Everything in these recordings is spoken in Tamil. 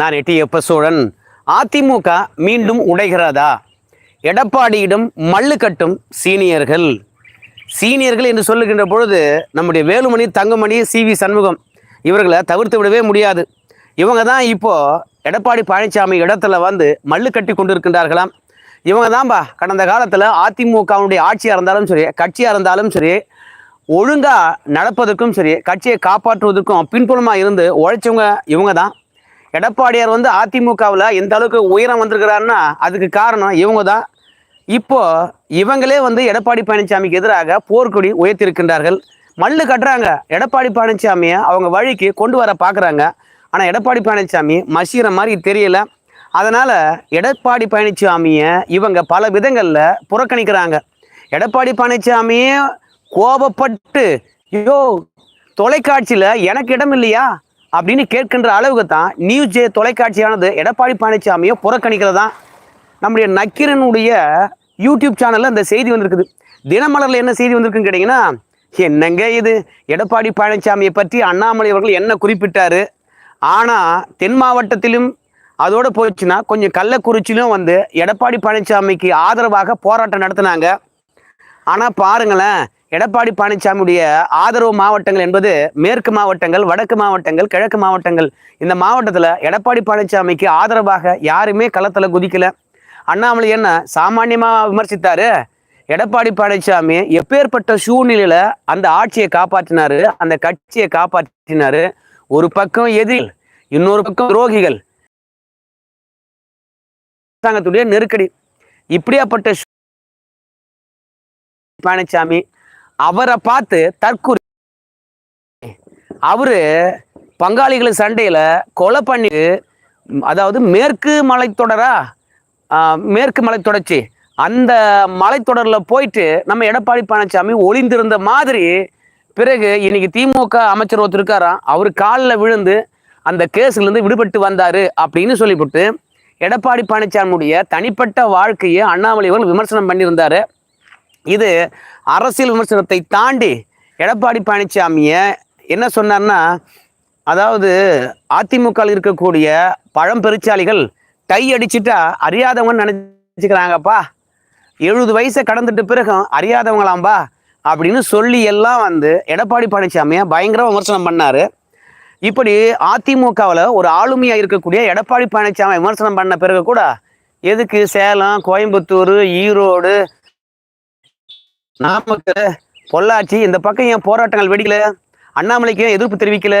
நான் எட்டி எப்ப சோழன் அதிமுக மீண்டும் உடைகிறதா? எடப்பாடியிடம் மல்லு கட்டும் சீனியர்கள். சீனியர்கள் என்று சொல்லுகின்ற பொழுது நம்முடைய வேலுமணி தங்கமணி சி வி சண்முகம் இவர்களை தவிர்த்து விடவே முடியாது. இவங்க தான் இப்போது எடப்பாடி பழனிசாமி இடத்துல வந்து மல்லு கட்டி கொண்டிருக்கின்றார்களாம். இவங்க தான்பா கடந்த காலத்தில் அதிமுகவுடைய ஆட்சியாக இருந்தாலும் சரி கட்சியாக இருந்தாலும் சரி ஒழுங்காக நடப்பதற்கும் சரி கட்சியை காப்பாற்றுவதற்கும் பின்புலமாக இருந்து உழைச்சவங்க இவங்க தான். எடப்பாடியார் வந்து அதிமுகவில் எந்த அளவுக்கு உயரம் வந்திருக்கிறாருன்னா அதுக்கு காரணம் இவங்க தான் இப்போ இவங்களே வந்து எடப்பாடி பழனிசாமிக்கு எதிராக போர்க்கொடி உயர்த்தியிருக்கின்றார்கள். மல்லு கட்டுறாங்க. எடப்பாடி பழனிசாமியை அவங்க வழிக்கு கொண்டு வர பார்க்குறாங்க. ஆனால் எடப்பாடி பழனிசாமி மசீர மாதிரி தெரியல. அதனால் எடப்பாடி பழனிசாமியை இவங்க பல விதங்களில் புறக்கணிக்கிறாங்க. எடப்பாடி பழனிசாமியே கோபப்பட்டு ஐயோ தொலைக்காட்சியில் எனக்கு இடம் இல்லையா? அப்படின்னு கேட்கின்ற அளவுக்கு தான் நியூஸ் ஜே தொலைக்காட்சியானது எடப்பாடி பழனிசாமியை தான் நம்முடைய நக்கீரனுடைய யூடியூப் சேனலில் அந்த செய்தி வந்திருக்குது. தினமலரில் என்ன செய்தி வந்திருக்குன்னு கேட்டிங்கன்னா என்னங்க இது? எடப்பாடி பழனிசாமியை பற்றி அண்ணாமலை அவர்கள் என்ன குறிப்பிட்டார்? ஆனால் தென் மாவட்டத்திலும் அதோடு போச்சுன்னா கொஞ்சம் கள்ளக்குறிச்சியிலும் வந்து எடப்பாடி பழனிசாமிக்கு ஆதரவாக போராட்டம் நடத்தினாங்க. ஆனால் பாருங்களேன் எடப்பாடி பழனிசாமியுடைய ஆதரவு மாவட்டங்கள் என்பது மேற்கு மாவட்டங்கள் வடக்கு மாவட்டங்கள் கிழக்கு மாவட்டங்கள். இந்த மாவட்டத்தில் எடப்பாடி பழனிசாமிக்கு ஆதரவாக யாருமே களத்தில் குதிக்கல. அண்ணாமலை என்ன சாமானியமாக விமர்சித்தாரு? எடப்பாடி பழனிசாமி எப்பேற்பட்ட சூழ்நிலையில அந்த ஆட்சியை காப்பாற்றினாரு அந்த கட்சியை காப்பாற்றினாரு? ஒரு பக்கம் எதில் இன்னொரு பக்கம் துரோகிகள். அரசாங்கத்துடைய நெருக்கடி. இப்படியாப்பட்ட பழனிசாமி அவரை பார்த்து தற்கொலை அவரு பங்காளிகள் சண்டையில கொலை பண்ணி அதாவது மேற்கு மலைத்தொடரா ஆ, மேற்கு மலைத்தொடர்ச்சி அந்த மலைத்தொடரில் போயிட்டு நம்ம எடப்பாடி பழனிசாமி ஒளிந்திருந்த மாதிரி பிறகு இன்னைக்கு திமுக அமைச்சர் ஒருத்தர் இருக்காராம் அவர் காலில் விழுந்து அந்த கேஸ்லேருந்து விடுபட்டு வந்தாரு அப்படின்னு சொல்லிவிட்டு எடப்பாடி பழனிசாமியுடைய தனிப்பட்ட வாழ்க்கையை அண்ணாமலை அவர்கள் விமர்சனம் பண்ணியிருந்தாரு. இது அரசியல் விமர்சனத்தை தாண்டி எடப்பாடி பழனிசாமியை என்ன சொன்னார்னா அதாவது அதிமுக இருக்கக்கூடிய இருக்கக்கூடிய பழம்பெருச்சாளிகள் டை அடிச்சிட்டா அறியாதவங்கன்னு நினச்சிக்கிறாங்கப்பா. எழுபது வயசை கடந்துட்டு பிறகும் அறியாதவங்களாம்பா அப்படின்னு சொல்லி எல்லாம் வந்து எடப்பாடி பழனிசாமியை பயங்கர விமர்சனம் பண்ணார். இப்படி அதிமுகவில் ஒரு ஆளுமையாக இருக்கக்கூடிய எடப்பாடி பழனிசாமி விமர்சனம் பண்ண பிறகு கூட எதுக்கு சேலம் கோயம்புத்தூர் ஈரோடு நாமக்கல் பொள்ளாச்சி இந்த பக்கம் ஏன் போராட்டங்கள் வெடிக்கல? அண்ணாமலைக்கு ஏன் எதிர்ப்பு தெரிவிக்கல?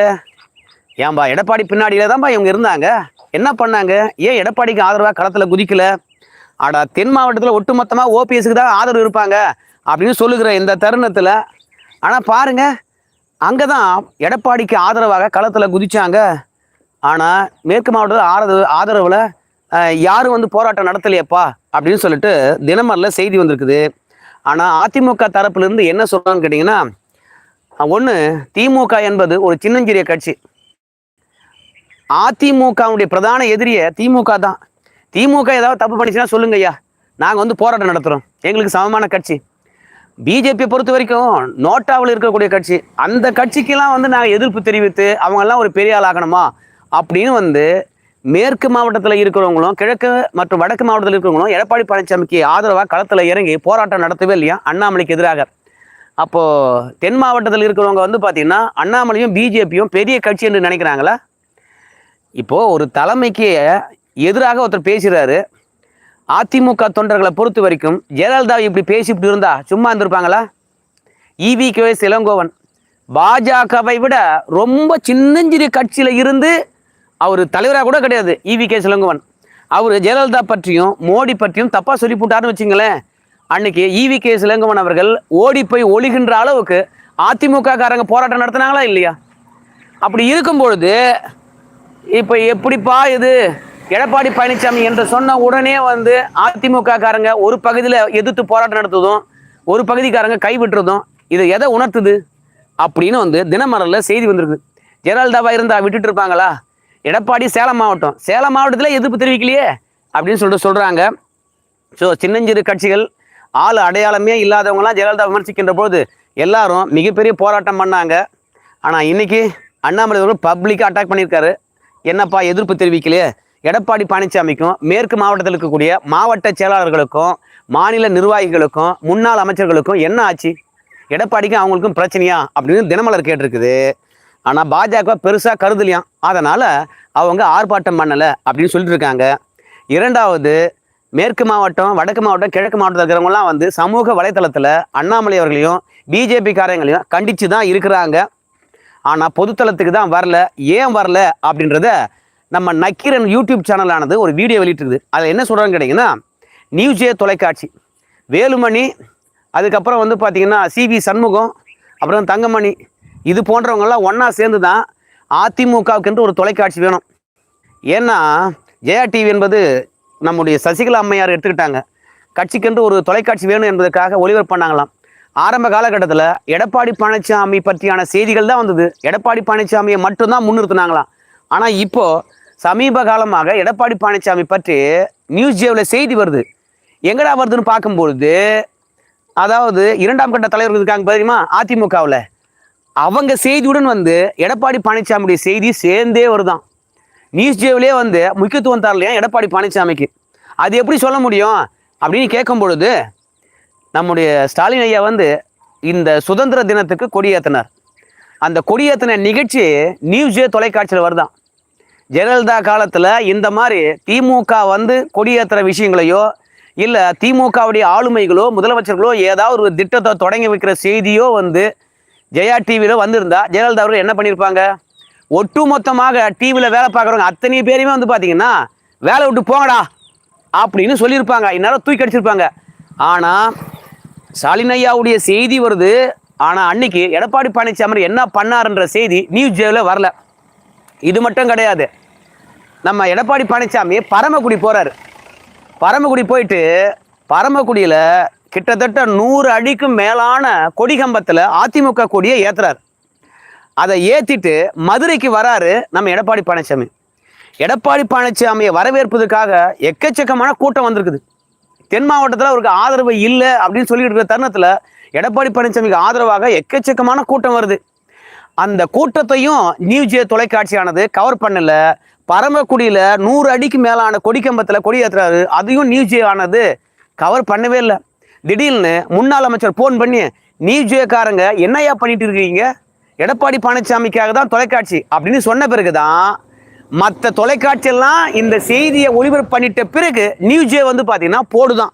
ஏன்பா எடப்பாடி பின்னாடியில தான்ப்பா இவங்க இருந்தாங்க? என்ன பண்ணாங்க? ஏன் எடப்பாடிக்கு ஆதரவாக களத்தில் குதிக்கல? ஆடா தென் மாவட்டத்தில் ஒட்டுமொத்தமாக ஓபிஎஸ்க்கு தான் ஆதரவு இருப்பாங்க அப்படின்னு சொல்லுகிற இந்த தருணத்தில் ஆனால் பாருங்க அங்கே தான் எடப்பாடிக்கு ஆதரவாக களத்தில் குதித்தாங்க ஆனால் மேற்கு மாவட்டத்தில் ஆதரவு ஆதரவில் யாரும் வந்து போராட்டம் நடத்தலையேப்பா அப்படின்னு சொல்லிட்டு தினமரில் செய்தி வந்திருக்குது. ஆனால் அதிமுக தரப்புலேருந்து என்ன சொல்கிறான்னு கேட்டிங்கன்னா ஒன்று திமுக என்பது ஒரு சின்னஞ்சிறிய கட்சி. அதிமுகவுடைய பிரதான எதிரியை திமுக தான். திமுக ஏதாவது தப்பு பண்ணிச்சுன்னா சொல்லுங்க ஐயா. நாங்கள் வந்து போராட்டம் நடத்துகிறோம் எங்களுக்கு சமமான கட்சி. பிஜேபியை பொறுத்த வரைக்கும் நோட்டாவில் இருக்கக்கூடிய கட்சி. அந்த கட்சிக்கெல்லாம் வந்து நாங்கள் எதிர்ப்பு தெரிவித்து அவங்கெல்லாம் ஒரு பெரிய ஆள் ஆகணுமா அப்படின்னு வந்து மேற்கு மாவட்டத்தில் இருக்கிறவங்களும் கிழக்கு மற்றும் வடக்கு மாவட்டத்தில் இருக்கிறவங்களும் எடப்பாடி பழனிசாமிக்கு ஆதரவாக களத்தில் இறங்கி போராட்டம் நடத்தவே இல்லையா? அண்ணாமலைக்கு எதிராக. அப்போது தென் மாவட்டத்தில் இருக்கிறவங்க வந்து பார்த்திங்கன்னா அண்ணாமலையும் பிஜேபியும் பெரிய கட்சி என்று நினைக்கிறாங்களா? இப்போது ஒரு தலைமைக்கு எதிராக ஒருத்தர் பேசுகிறாரு அதிமுக தொண்டர்களை பொறுத்த வரைக்கும் ஜெயலலிதா இப்படி பேசிட்டு இருந்தா சும்மா இருந்திருப்பாங்களா? இவி கே இளங்கோவன் பாஜகவை விட ரொம்ப சின்னஞ்சிறிய கட்சியில் இருந்து அவர் தலைவராக கூட கிடையாது. E V K சிலங்குவன். அவர் ஜெயலலிதா பற்றியும் மோடி பற்றியும் தப்பாக சொல்லி போட்டாருன்னு வச்சுங்களேன். அன்னைக்கு இவி கே இளங்கோவன் அவர்கள் ஓடி போய் ஒழிகின்ற அளவுக்கு அதிமுக காரங்க போராட்டம் நடத்தினாங்களா இல்லையா? அப்படி இருக்கும் பொழுது இப்போ எப்படிப்பா இது எடப்பாடி பழனிசாமி என்று சொன்ன உடனே வந்து அதிமுக காரங்க ஒரு பகுதியில் எதிர்த்து போராட்டம் நடத்துவதும் ஒரு பகுதிக்காரங்க கைவிட்டுறதும் இதை எதை உணர்த்துது? அப்படின்னு வந்து தினமலரில் செய்தி வந்திருக்கு. ஜெயலலிதாவாக இருந்தால் விட்டுட்டு இருப்பாங்களா? எடப்பாடி சேலம் மாவட்டம். சேலம் மாவட்டத்தில் எதிர்ப்பு தெரிவிக்கலையே அப்படின்னு சொல்லிட்டு சொல்கிறாங்க ஸோ சின்னஞ்சிறு கட்சிகள் ஆள் அடையாளமே இல்லாதவங்களாம் ஜெயலலிதா விமர்சிக்கின்ற போது எல்லாரும் மிகப்பெரிய போராட்டம் பண்ணாங்க. ஆனால் இன்னைக்கு அண்ணாமலை அவர்கள் பப்ளிக்காக அட்டாக் பண்ணியிருக்காரு. என்னப்பா எதிர்ப்பு தெரிவிக்கலையே? எடப்பாடி பழனிசாமிக்கும் மேற்கு மாவட்டத்தில் இருக்கக்கூடிய மாவட்ட செயலாளர்களுக்கும் மாநில நிர்வாகிகளுக்கும் முன்னாள் அமைச்சர்களுக்கும் என்ன ஆச்சு? எடப்பாடிக்கும் அவங்களுக்கும் பிரச்சனையா? அப்படின்னு தினமலர் கேட்டிருக்குது. ஆனால் பாஜக பெருசாக கருதலையாம் அதனால் அவங்க ஆர்ப்பாட்டம் பண்ணலை அப்படின்னு சொல்லிட்டு இருக்காங்க. இரண்டாவது மேற்கு மாவட்டம் வடக்கு மாவட்டம் கிழக்கு மாவட்டத்தில் இருக்கிறவங்களாம் வந்து சமூக வலைத்தளத்தில் அண்ணாமலை அவர்களையும் பிஜேபி காரங்களையும் கண்டித்து தான் இருக்கிறாங்க. ஆனால் பொதுத்தளத்துக்கு தான் வரல. ஏன் வரல அப்படின்றத நம்ம நக்கீரன் யூடியூப் சேனலானது ஒரு வீடியோ வெளியிட்டிருக்குது. அதில் என்ன சொல்கிறாங்கன்னு கேட்டிங்கன்னா நியூஜே தொலைக்காட்சி. வேலுமணி அதுக்கப்புறம் வந்து பார்த்திங்கன்னா சிவி சண்முகம் அப்புறம் தங்கமணி இது போன்றவங்கெல்லாம் ஒன்றா சேர்ந்து தான் அதிமுகவுக்கென்று ஒரு தொலைக்காட்சி வேணும். ஏன்னா ஜெயா டிவி என்பது நம்முடைய சசிகலா அம்மையார் எடுத்துக்கிட்டாங்க. கட்சிக்கென்று ஒரு தொலைக்காட்சி வேணும் என்பதற்காக ஒளிபரப்பு பண்ணாங்களாம். ஆரம்ப காலகட்டத்தில் எடப்பாடி பழனிசாமி பற்றியான செய்திகள் தான் வந்தது. எடப்பாடி பழனிசாமியை மட்டும்தான் முன்னிறுத்தினாங்களாம். ஆனால் இப்போது சமீப காலமாக எடப்பாடி பழனிசாமி பற்றி நியூஸ் ஜேவில் செய்தி வருது. எங்கடா வருதுன்னு பார்க்கும்பொழுது அதாவது இரண்டாம் கட்ட தலைவர்கள் இருக்காங்க தெரியுமா? அதிமுகவில். அவங்க செய்தியுடன் வந்து எடப்பாடி பழனிசாமியுடைய செய்தி சேர்ந்தே வருதான். நியூஸ் ஜேவிலே வந்து முக்கியத்துவம் தரலையா எடப்பாடி பழனிசாமிக்கு அது எப்படி சொல்ல முடியும்? அப்படின்னு கேட்கும் பொழுது நம்முடைய ஸ்டாலின் ஐயா வந்து இந்த சுதந்திர தினத்துக்கு கொடியேற்றினார் அந்த கொடியேற்றின நிகழ்ச்சி நியூஸ் ஜே தொலைக்காட்சியில் வருதான். ஜெயலலிதா காலத்தில் இந்த மாதிரி திமுக வந்து கொடியேற்றுற விஷயங்களையோ இல்லை திமுகவுடைய ஆளுமைகளோ முதலமைச்சர்களோ ஏதாவது ஒரு திட்டத்தை தொடங்கி வைக்கிற செய்தியோ வந்து ஜெயா டிவியில் வந்திருந்தா ஜெயலலிதா அவர்கள் என்ன பண்ணியிருப்பாங்க? ஒட்டுமொத்தமாக டிவியில் வேலை பார்க்குறவங்க அத்தனை பேரையுமே வந்து பார்த்தீங்கன்னா வேலை விட்டு போங்கடா அப்படின்னு சொல்லியிருப்பாங்க. இந்நேரம் தூக்கி அடிச்சிருப்பாங்க. ஆனால் ஸ்டாலின் செய்தி வருது. ஆனால் அன்னைக்கு எடப்பாடி பழனிசாமி என்ன பண்ணாருன்ற செய்தி நியூஸ் ஜேவில் வரல. இது மட்டும் கிடையாது. நம்ம எடப்பாடி பழனிசாமி பரமக்குடி போகிறாரு பரமக்குடி போயிட்டு பரமக்குடியில் கிட்டத்தட்ட நூறு அடிக்கும் மேலான கொடி கம்பத்தில் அதிமுக கொடியை ஏற்றுறாரு அதை ஏற்றிட்டு மதுரைக்கு வராரு நம்ம எடப்பாடி பழனிசாமி. எடப்பாடி பழனிசாமியை வரவேற்பதற்காக எக்கச்சக்கமான கூட்டம் வந்திருக்குது. தென் மாவட்டத்தில் அவருக்கு ஆதரவு இல்லை அப்படின்னு சொல்லிட்டு இருக்கிற தருணத்தில் எடப்பாடி பழனிசாமிக்கு ஆதரவாக எக்கச்சக்கமான கூட்டம் வருது. அந்த கூட்டத்தையும் நியூஜிய தொலைக்காட்சியானது கவர் பண்ணல. பரமக்குடியில் நூறு அடிக்கு மேலான கொடிக்கம்பத்தில் கொடி ஏற்றுறாரு அதையும் நியூஜியானது ஆனது கவர் பண்ணவே இல்லை. திடீர்னு முன்னாள் அமைச்சர் ஃபோன் பண்ணி நியூஜேக்காரங்க என்னையா பண்ணிட்டு இருக்கீங்க? எடப்பாடி பழனிசாமிக்காக தான் தொலைக்காட்சி. அப்படின்னு சொன்ன பிறகுதான் மற்ற தொலைக்காட்சியெல்லாம் இந்த செய்தியை ஒளிபரப்பு பண்ணிட்ட பிறகு நியூஜே வந்து பார்த்தீங்கன்னா போடுதான்.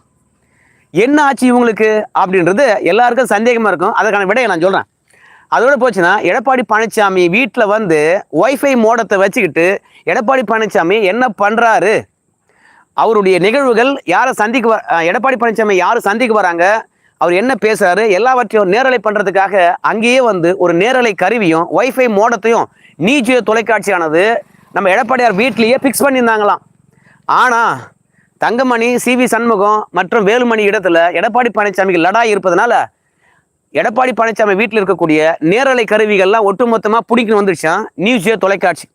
என்ன ஆச்சு இவங்களுக்கு? அப்படின்றது எல்லாருக்கும் சந்தேகமாக இருக்கும். அதற்கான விடையை நான் சொல்கிறேன் அதோட போச்சுன்னா எடப்பாடி பழனிசாமி வீட்டில் வந்து ஒய்ஃபை மோடத்தை வச்சுக்கிட்டு எடப்பாடி பழனிசாமி என்ன பண்ணுறாரு அவருடைய நிகழ்வுகள் யாரை சந்திக்க எடப்பாடி பழனிசாமி யார் சந்திக்க வராங்க அவர் என்ன பேசுறாரு எல்லாவற்றையும் நேரலை பண்ணுறதுக்காக அங்கேயே வந்து ஒரு நேரலை கருவியும் ஒய்ஃபை மோடத்தையும் நீச்சிய தொலைக்காட்சியானது நம்ம எடப்பாடியார் வீட்லேயே ஃபிக்ஸ் பண்ணியிருந்தாங்களாம். ஆனால் தங்கமணி சிவி சண்முகம் மற்றும் வேலுமணி இடத்துல எடப்பாடி பழனிசாமிக்கு லடாய் இருப்பதனால எடப்பாடி பழனிசாமி வீட்டில் இருக்கக்கூடிய நேரலை கருவிகள்லாம் ஒட்டுமொத்தமாக பிடிக்கணும் வந்துருச்சான் நியூஸ் தொலைக்காட்சி.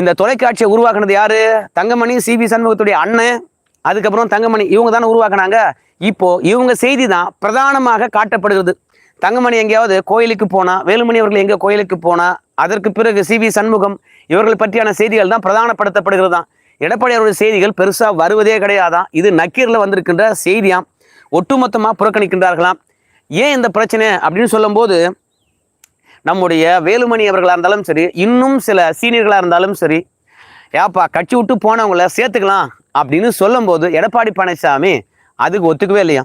இந்த தொலைக்காட்சியை உருவாக்குனது யாரு? தங்கமணி சிபி சண்முகத்துடைய அண்ணன். அதுக்கப்புறம் தங்கமணி இவங்க தானே உருவாக்குனாங்க. இப்போ இவங்க செய்தி தான் பிரதானமாக காட்டப்படுகிறது. தங்கமணி எங்கேயாவது கோயிலுக்கு போனா வேலுமணி அவர்கள் எங்கே கோயிலுக்கு போனா அதற்கு பிறகு சிவி சண்முகம் இவர்கள் பற்றியான செய்திகள் தான் பிரதானப்படுத்தப்படுகிறதாம் எடப்பாடி அவருடைய செய்திகள் பெருசாக வருவதே கிடையாதான் இது நக்கீரில் வந்திருக்கின்ற செய்தியாம். ஒட்டுமொத்தமாக புறக்கணிக்கின்றார்களாம். ஏன் இந்த பிரச்சனை அப்படின்னு சொல்லும்போது நம்முடைய வேலுமணி அவர்களாக இருந்தாலும் சரி இன்னும் சில சீனியர்களாக இருந்தாலும் சரி ஏப்பா கட்சி விட்டு போனவங்கள சேர்த்துக்கலாம் அப்படின்னு சொல்லும்போது எடப்பாடி பழனிசாமி அதுக்கு ஒத்துக்கவே இல்லையா?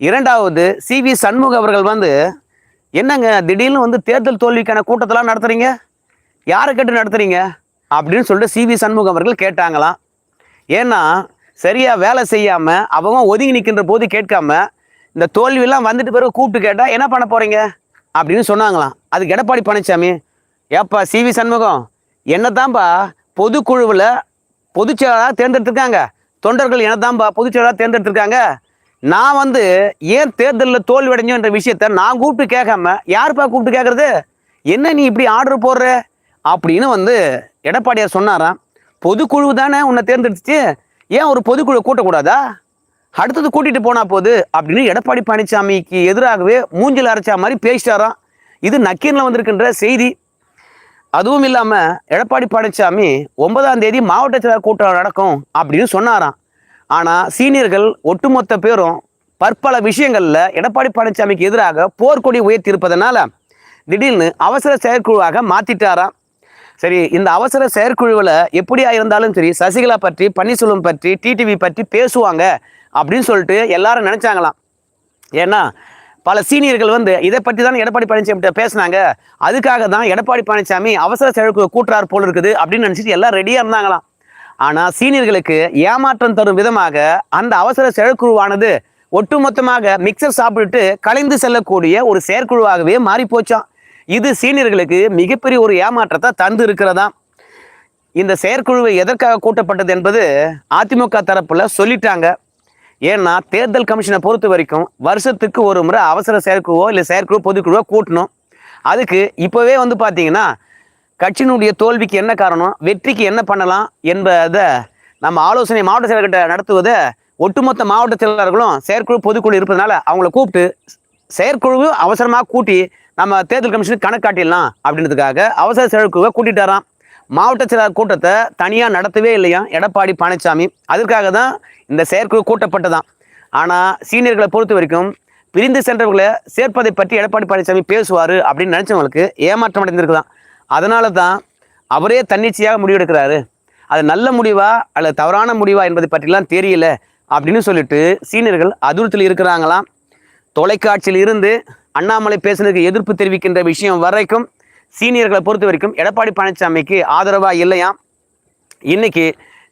இரண்டாவது சி வி சண்முக அவர்கள் வந்து என்னங்க திடீர்னு வந்து தேர்தல் தோல்விக்கான கூட்டத்தெல்லாம் நடத்துறீங்க? யாரை கேட்டு நடத்துறீங்க? அப்படின்னு சொல்லிட்டு சி வி சண்முகம் அவர்கள் கேட்டாங்களாம். ஏன்னா சரியாக வேலை செய்யாமல் அவங்க ஒதுங்கி நிற்கின்ற போது கேட்காம இந்த தோல்வியெல்லாம் வந்துட்டு பிறகு கூப்பிட்டு கேட்டால் என்ன பண்ண போகிறீங்க அப்படின்னு சொன்னாங்களாம். அதுக்கு எடப்பாடி பழனிசாமி ஏப்பா சி வி சண்முகம் என்னதான்பா பொதுக்குழுவில் பொதுச்செயலாளராக தேர்ந்தெடுத்திருக்காங்க? தொண்டர்கள் என்னதான்பா பொதுச்செயலாளராக தேர்ந்தெடுத்திருக்காங்க? நான் வந்து ஏன் தேர்தலில் தோல்வி அடைஞ்சோன்ற விஷயத்த நான் கூப்பிட்டு கேட்காம யாருப்பா கூப்பிட்டு கேட்குறது? என்ன நீ இப்படி ஆர்டர் போடுற? அப்படின்னு வந்து எடப்பாடியார் சொன்னாராம். பொதுக்குழு தானே உன்னை தேர்ந்தெடுத்துச்சு? ஏன் ஒரு பொதுக்குழு கூட்டக்கூடாதா? அடுத்தது கூட்டிட்டு போனா போது அப்படின்னு எடப்பாடி பழனிசாமிக்கு எதிராகவே மூஞ்சில் அரைச்சா மாதிரி பேசிட்டாராம். இது நக்கீரில் வந்திருக்கின்ற செய்தி. அதுவும் இல்லாமல் எடப்பாடி பழனிசாமி ஒன்பதாம் தேதி மாவட்ட கூட்டம் நடக்கும் அப்படின்னு சொன்னாராம். ஆனால் சீனியர்கள் ஒட்டுமொத்த பேரும் பற்பல விஷயங்களில் எடப்பாடி பழனிசாமிக்கு எதிராக போர்க்கொடி உயர்த்தி இருப்பதனால திடீர்னு அவசர செயற்குழுவாக மாத்திட்டாராம். சரி இந்த அவசர செயற்குழுவில் எப்படியா இருந்தாலும் சரி சசிகலா பற்றி பன்னீர்செல்வம் பற்றி டிடிவி பற்றி பேசுவாங்க. அப்படின்னு சொல்லிட்டு எல்லாரும் நினச்சாங்களாம். ஏன்னா பல சீனியர்கள் வந்து இதை பற்றி தான் எடப்பாடி பழனிசாமி பேசினாங்க. அதுக்காக தான் எடப்பாடி பழனிசாமி அவசர செயற்குழு கூட்டுறார் போல் இருக்குது அப்படின்னு நினச்சிட்டு எல்லாம் ரெடியாக இருந்தாங்களாம். ஆனால் சீனியர்களுக்கு ஏமாற்றம் தரும் விதமாக அந்த அவசர செயற்குழுவானது ஒட்டுமொத்தமாக மிக்சர் சாப்பிட்டுட்டு கலைந்து செல்லக்கூடிய ஒரு செயற்குழுவாகவே மாறி போச்சான் இது சீனியர்களுக்கு மிகப்பெரிய ஒரு ஏமாற்றத்தை தந்து இருக்கிறதாம் இந்த செயற்குழுவை எதற்காக கூட்டப்பட்டது என்பது அதிமுக தரப்புல சொல்லிட்டாங்க. ஏன்னா தேர்தல் கமிஷனை பொறுத்த வரைக்கும் வருஷத்துக்கு ஒரு முறை அவசர செயற்குழுவோ இல்லை செயற்குழு பொதுக்குழுவோ கூட்டணும். அதுக்கு இப்போவே வந்து பார்த்தீங்கன்னா கட்சியினுடைய தோல்விக்கு என்ன காரணம் வெற்றிக்கு என்ன பண்ணலாம் என்பதை நம்ம ஆலோசனை மாவட்ட செயலர்கிட்ட நடத்துவதை ஒட்டுமொத்த மாவட்ட செயலாளர்களும் செயற்குழு பொதுக்குழு இருப்பதனால அவங்கள கூப்பிட்டு செயற்குழு அவசரமாக கூட்டி நம்ம தேர்தல் கமிஷனுக்கு கணக்காட்டிடலாம் அப்படின்றதுக்காக அவசர செயற்குழுவை கூட்டிட்டாராம் மாவட்ட செயலாளர் கூட்டத்தை தனியாக நடத்தவே இல்லையா? எடப்பாடி பழனிசாமி. அதற்காக தான் இந்த செயற்குழு கூட்டப்பட்டதான் ஆனால் சீனியர்களை பொறுத்த வரைக்கும் பிரிந்து சென்றவர்களை சேர்ப்பதை பற்றி எடப்பாடி பழனிசாமி பேசுவார் அப்படின்னு நினச்சவங்களுக்கு ஏமாற்றம் அடைந்திருக்குதான் அதனால தான் அவரே தன்னிச்சையாக முடிவெடுக்கிறாரு. அது நல்ல முடிவா அல்லது தவறான முடிவா என்பதை பற்றிலாம் தெரியல அப்படின்னு சொல்லிட்டு சீனியர்கள் அதிருப்தியில் இருக்கிறாங்களாம். தொலைக்காட்சியில் இருந்து அண்ணாமலை பேசுனதுக்கு எதிர்ப்பு தெரிவிக்கின்ற விஷயம் வரைக்கும் சீனியர்களை பொறுத்த வரைக்கும் எடப்பாடி பழனிசாமிக்கு ஆதரவாக இல்லையாம் இன்னைக்கு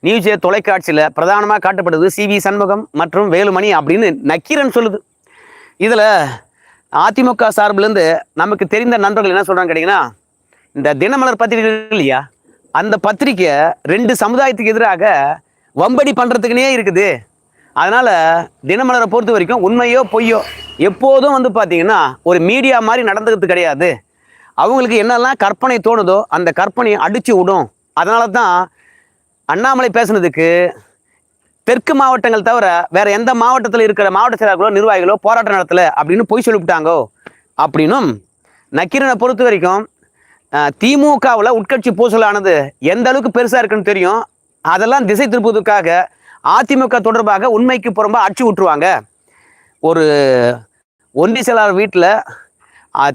நியூஸ் தொலைக்காட்சியில் பிரதானமாக காட்டப்படுது சி வி சண்முகம் மற்றும் வேலுமணி அப்படின்னு நக்கீரன் சொல்லுது. இதில் அதிமுக சார்பிலேருந்து நமக்கு தெரிந்த நண்பர்கள் என்ன சொல்கிறாங்க கேட்டிங்கன்னா இந்த தினமலர் பத்திரிகை இல்லையா? அந்த பத்திரிக்கை ரெண்டு சமுதாயத்துக்கு எதிராக வம்படி பண்ணுறதுக்குனே இருக்குது. அதனால் தினமலரை பொறுத்த வரைக்கும் உண்மையோ பொய்யோ எப்போதும் வந்து பார்த்தீங்கன்னா ஒரு மீடியா மாதிரி நடந்துக்கிறது கிடையாது. அவங்களுக்கு என்னெல்லாம் கற்பனை தோணுதோ அந்த கற்பனையை அடித்து விடும். அதனால தான் அண்ணாமலை பேசுனதுக்கு தெற்கு மாவட்டங்கள் தவிர வேறு எந்த மாவட்டத்தில் இருக்கிற மாவட்ட செயலாளர்களோ நிர்வாகிகளோ போராட்டம் நடத்தலை அப்படின்னு பொய் சொல்லிவிட்டாங்கோ அப்படின்னும் நக்கீரனை பொறுத்த வரைக்கும் திமுகவில் உட்கட்சி பூசலானது எந்த அளவுக்கு பெருசாக இருக்குன்னு தெரியும். அதெல்லாம் திசை திருப்புவதற்காக அதிமுக தொடர்பாக உண்மைக்கு புறம்பாக அடிச்சு விட்டுருவாங்க. ஒரு ஒன்றிய செயலாளர் வீட்டில்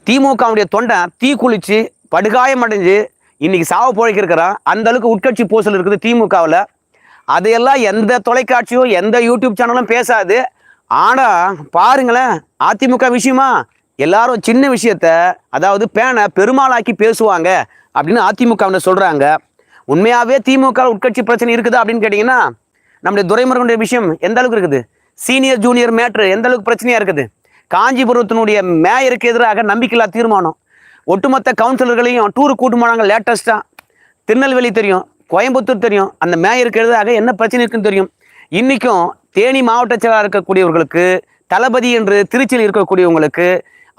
திமுகவுடைய தொண்டை தீ குளிச்சு படுகாயம் அடைஞ்சு இன்னைக்கு சாவ புழைக்கிருக்கிறான் அந்த அளவுக்கு உட்கட்சி பூசல் இருக்குது திமுகவில். அதையெல்லாம் எந்த தொலைக்காட்சியும் எந்த யூடியூப் சேனலும் பேசாது. ஆனால் பாருங்களேன் அதிமுக விஷயமா? எல்லாரும் சின்ன விஷயத்த அதாவது பேனை பெருமாளாக்கி பேசுவாங்க அப்படின்னு அதிமுகவில் சொல்கிறாங்க உண்மையாகவே திமுக உட்கட்சி பிரச்சனை இருக்குதா அப்படின்னு கேட்டிங்கன்னா நம்முடைய துரைமுருகனுடைய விஷயம் எந்த அளவுக்கு இருக்குது? சீனியர் ஜூனியர் மேட்ரு எந்த அளவுக்கு பிரச்சனையாக இருக்குது? காஞ்சிபுரத்தினுடைய மேயருக்கு எதிராக நம்பிக்கையில்லா தீர்மானம். ஒட்டுமொத்த கவுன்சிலர்களையும் டூர் கூட்டு போனாங்க லேட்டஸ்ட்டாக திருநெல்வேலி தெரியும் கோயம்புத்தூர் தெரியும் அந்த மேயருக்கு எதிராக என்ன பிரச்சனை இருக்குன்னு தெரியும். இன்றைக்கும் தேனி மாவட்ட செயலாளர் இருக்கக்கூடியவர்களுக்கு தளபதி என்று திருச்சியில் இருக்கக்கூடியவங்களுக்கு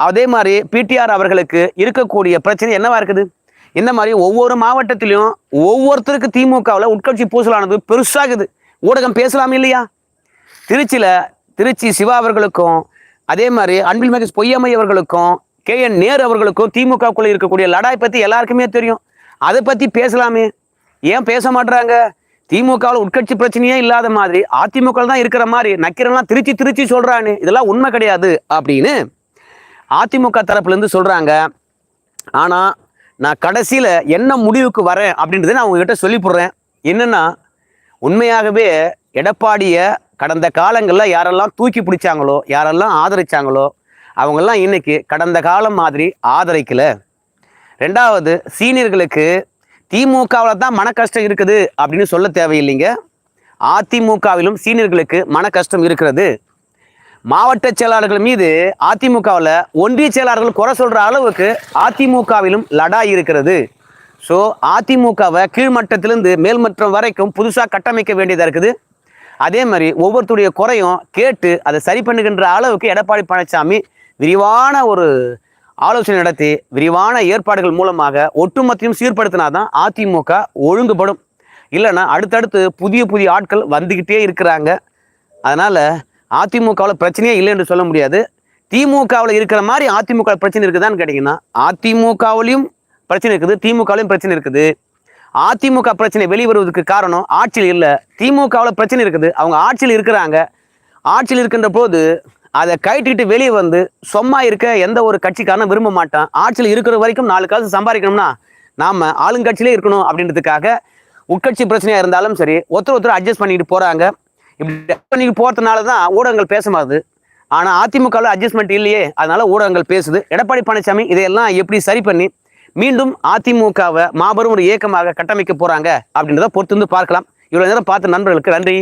அதே மாதிரி பிடிஆர் அவர்களுக்கு இருக்கக்கூடிய பிரச்சனை என்னவா இருக்குது? இந்த மாதிரி ஒவ்வொரு மாவட்டத்திலையும் ஒவ்வொருத்தருக்கு திமுகவில் உட்கட்சி பூசலானது பெருசாகுது. ஊடகம் பேசலாமே இல்லையா? திருச்சியில் திருச்சி சிவா அவர்களுக்கும் அதே மாதிரி அன்பில் மகேஷ் பொய்யம்மை அவர்களுக்கும் கே என் நேரு அவர்களுக்கும் திமுகக்குள்ள இருக்கக்கூடிய லடாய் பற்றி எல்லாருக்குமே தெரியும். அதை பற்றி பேசலாமே. ஏன் பேச மாட்டுறாங்க திமுகவில் உட்கட்சி பிரச்சனையே இல்லாத மாதிரி அதிமுக தான் இருக்கிற மாதிரி நக்கீரெல்லாம் திருச்சி திருச்சி சொல்றான்னு இதெல்லாம் உண்மை கிடையாது அப்படின்னு அதிமுக தரப்புலேருந்து சொல்றாங்க. ஆனால் நான் கடைசியில் என்ன முடிவுக்கு வரேன் அப்படின்றத நான் உங்ககிட்ட சொல்லி போடுறேன் என்னன்னா உண்மையாகவே எடப்பாடியை கடந்த காலங்களில் யாரெல்லாம் தூக்கி பிடிச்சாங்களோ யாரெல்லாம் ஆதரிச்சாங்களோ அவங்கெல்லாம் இன்னைக்கு கடந்த காலம் மாதிரி ஆதரிக்கல. ரெண்டாவது சீனியர்களுக்கு திமுகவில் தான் மன கஷ்டம் இருக்குது அப்படின்னு சொல்ல தேவையில்லைங்க. அதிமுகவிலும் சீனியர்களுக்கு மன கஷ்டம் இருக்கிறது. மாவட்ட செயலாளர்கள் மீது அதிமுகவில் ஒன்றிய செயலாளர்கள் குறை சொல்கிற அளவுக்கு அதிமுகவிலும் லடாய் இருக்கிறது. ஸோ அதிமுகவை கீழ்மட்டத்திலிருந்து மேல்மட்டம் வரைக்கும் புதுசாக கட்டமைக்க வேண்டியதாக இருக்குது. அதே மாதிரி ஒவ்வொருத்தருடைய குறையும் கேட்டு அதை சரி பண்ணுகின்ற அளவுக்கு எடப்பாடி பழனிசாமி விரிவான ஒரு ஆலோசனை நடத்தி விரிவான ஏற்பாடுகள் மூலமாக ஒட்டுமொத்தையும் சீர்படுத்தினாதான் அதிமுக ஒழுங்குபடும். இல்லைன்னா அடுத்தடுத்து புதிய புதிய ஆட்கள் வந்துக்கிட்டே இருக்கிறாங்க. அதனால் அதிமுகவில் பிரச்சனையே இல்லை என்று சொல்ல முடியாது. திமுகவில் இருக்கிற மாதிரி அதிமுக பிரச்சனை இருக்குதான்னு கேட்டிங்கன்னா அதிமுகவிலையும் பிரச்சனை இருக்குது திமுகவிலையும் பிரச்சனை இருக்குது. அதிமுக பிரச்சனை வெளிவருவதற்கு காரணம் ஆட்சியில் இல்லை. திமுகவில் பிரச்சனை இருக்குது. அவங்க ஆட்சியில் இருக்கிறாங்க. ஆட்சியில் இருக்கின்ற போது அதை கைட்டிட்டு வெளியே வந்து சும்மா இருக்க எந்த ஒரு கட்சிக்காரனும் விரும்ப மாட்டான். ஆட்சியில் இருக்கிற வரைக்கும் நாலு காசு சம்பாதிக்கணும்னா நாம் ஆளுங்கட்சியிலே இருக்கணும் அப்படின்றதுக்காக உட்கட்சி பிரச்சனையாக இருந்தாலும் சரி ஒருத்தர் ஒருத்தர் அட்ஜஸ்ட் பண்ணிட்டு போகிறாங்க இப்படி பண்ணிட்டு போகிறதுனால தான் ஊடகங்கள் பேச மாறுது. ஆனால் அதிமுகவில் அட்ஜஸ்ட்மெண்ட் இல்லையே அதனால ஊடகங்கள் பேசுது. எடப்பாடி பழனிசாமி இதையெல்லாம் எப்படி சரி பண்ணி மீண்டும் அதிமுகவை மாபெரும் ஒரு இயக்கமாக கட்டமைக்க போறாங்க அப்படின்றத பொறுத்து வந்து பார்க்கலாம். இவ்வளவு நேரம் பார்த்த நண்பர்களுக்கு நன்றி.